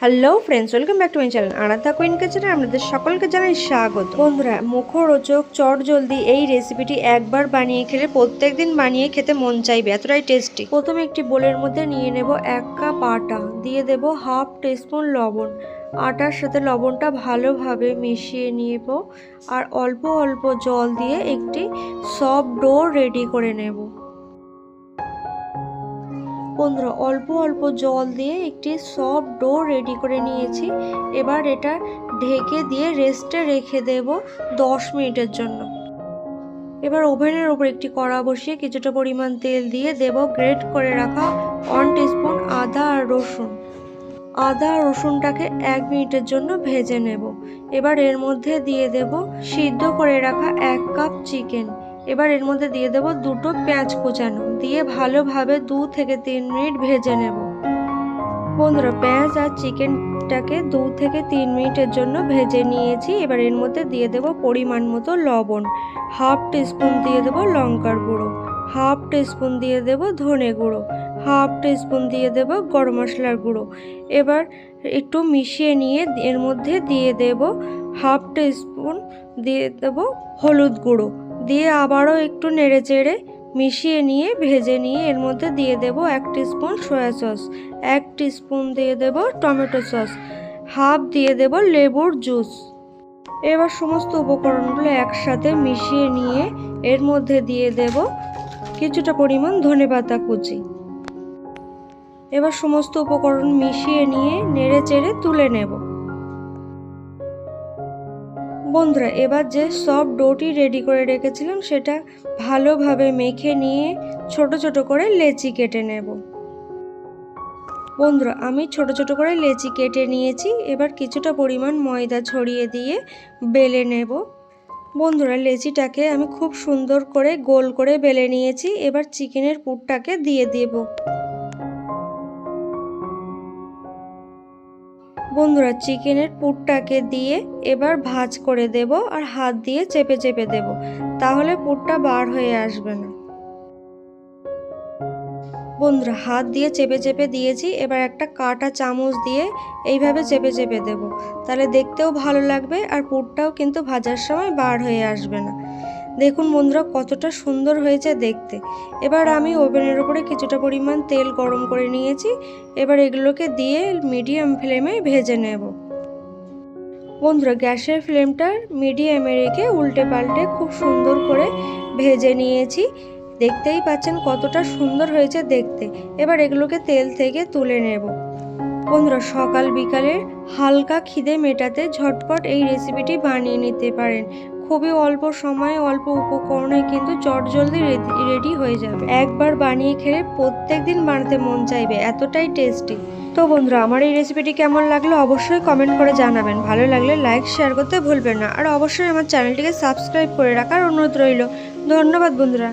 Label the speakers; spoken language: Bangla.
Speaker 1: Hello friends welcome back to my channel Aradha queen কিচেনে আপনাদের সকলকে জানাই স্বাগত। বন্ধুরা, মুখরোচক চট জলদি এই রেসিপিটি একবার বানিয়ে খেলে প্রত্যেক দিন বানিয়ে খেতে মন চাইবে। এতটাই টেস্টি প্রথমে একটি বোলের মধ্যে নিয়ে নেব এক কাপ আটা। দিয়ে দেব হাফ টিস্পুন লবণ। আটার সাথে লবণটা ভালোভাবে মিশিয়ে নেব আর অল্প অল্প জল দিয়ে একটি সফট ডো রেডি করে নেব। বন্ধুরা, অল্প অল্প জল দিয়ে একটি সফট ডো রেডি করে নিয়েছি। এবার এটা ঢেকে দিয়ে রেস্টে রেখে দেব দশ মিনিটের জন্য। এবার ওভেনের ওপর একটি কড়া বসিয়ে কিছুটা পরিমাণ তেল দিয়ে দেব গ্রেট করে রাখা ওয়ান টিস্পুন আদা আর রসুন। আদা আর রসুনটাকে এক মিনিটের জন্য ভেজে নেব। এবার এর মধ্যে দিয়ে দেব সিদ্ধ করে রাখা এক কাপ চিকেন এবার এর মধ্যে দিয়ে দেব দুটো পেঁয়াজ কুচানো। দিয়ে ভালোভাবে দু থেকে তিন মিনিট ভেজে নেব। বন্ধুরা, পেঁয়াজ আর চিকেনটাকে দু থেকে তিন মিনিটের জন্য ভেজে নিয়েছি। এবার এর মধ্যে দিয়ে দেব পরিমাণ মতো লবণ। হাফ টিস্পুন দিয়ে দেব লঙ্কার গুঁড়ো। হাফ টিস্পুন দিয়ে দেব ধনে গুঁড়ো। হাফ টিস্পুন দিয়ে দেব গরম মশলার গুঁড়ো। এবার একটু মিশিয়ে নিয়ে এর মধ্যে দিয়ে দেব হাফ টিস্পুন দিয়ে দেব হলুদ গুঁড়ো। দিয়ে আবারও একটু নেড়ে চেড়ে মিশিয়ে নিয়ে, ভেজে নিয়ে এর মধ্যে দিয়ে দেব এক স্পুন সয়া সস এক স্পুন দিয়ে দেব টমেটো সস হাফ দিয়ে দেব লেবুর জুস এবার সমস্ত উপকরণগুলো একসাথে মিশিয়ে নিয়ে এর মধ্যে দিয়ে দেব কিছুটা পরিমাণ ধনেপাতা কুচি। এবার সমস্ত উপকরণ মিশিয়ে নিয়ে নেড়ে চেড়ে তুলে নেব। বন্ধুরা, এবার যে সব ডোটি রেডি করে রেখেছিলাম, সেটা ভালোভাবে মেখে নিয়ে ছোট ছোট করে লেচি কেটে নেব। বন্ধুরা, আমি ছোট ছোট করে লেচি কেটে নিয়েছি। এবার কিছুটা পরিমাণ ময়দা ছড়িয়ে দিয়ে বেলে নেব। বন্ধুরা, লেচিটাকে আমি খুব সুন্দর করে গোল করে বেলে নিয়েছি। এবার চিকেনের পুরটাকে দিয়ে দেব। বন্ধুরা, চিকেনের পুরটাকে দিয়ে এবার ভাজ করে দেব আর হাত দিয়ে চেপে চেপে দেব। তাহলে পুরটা বার হয়ে আসবে না। বন্ধুরা, হাত দিয়ে চেপে চেপে দিয়েছি। এবার একটা কাটা চামচ দিয়ে এইভাবে চেপে চেপে দেব। তাহলে দেখতেও ভালো লাগবে আর পুরটাও কিন্তু ভাজার সময় বার হয়ে আসবে না। দেখুন বন্ধুরা, কতটা সুন্দর হয়েছে দেখতে। এবার আমি ওভেনের উপরে কিছুটা পরিমাণ তেল গরম করে নিয়েছি। এবার এগুলোকে দিয়ে মিডিয়াম ফ্লেমে ভেজে নেব। বন্ধুরা, গ্যাসের ফ্লেমটা মিডিয়ামে রেখে উল্টে পাল্টে খুব সুন্দর করে ভেজে নিয়েছি। দেখতেই পাচ্ছেন কতটা সুন্দর হয়েছে দেখতে। এবার এগুলোকে তেল থেকে তুলে নেব। বন্ধুরা, সকাল বিকালের হালকা খিদে মেটাতে ঝটপট এই রেসিপিটি বানিয়ে নিতে পারেন। খুবই অল্প সময়ে অল্প উপকরণে কিন্তু চটজলদি রেডি হয়ে যাবে। একবার বানিয়ে খেলে প্রত্যেক দিন বানাতে মন চাইবে, এতটাই টেস্টি। তো বন্ধুরা, আমার এই রেসিপিটি কেমন লাগল অবশ্যই কমেন্ট করে জানাবেন। ভালো লাগলে লাইক শেয়ার করতে ভুলবেন না। আর অবশ্যই আমার চ্যানেলটিকে সাবস্ক্রাইব করে রাখার অনুরোধ রইল। ধন্যবাদ বন্ধুরা।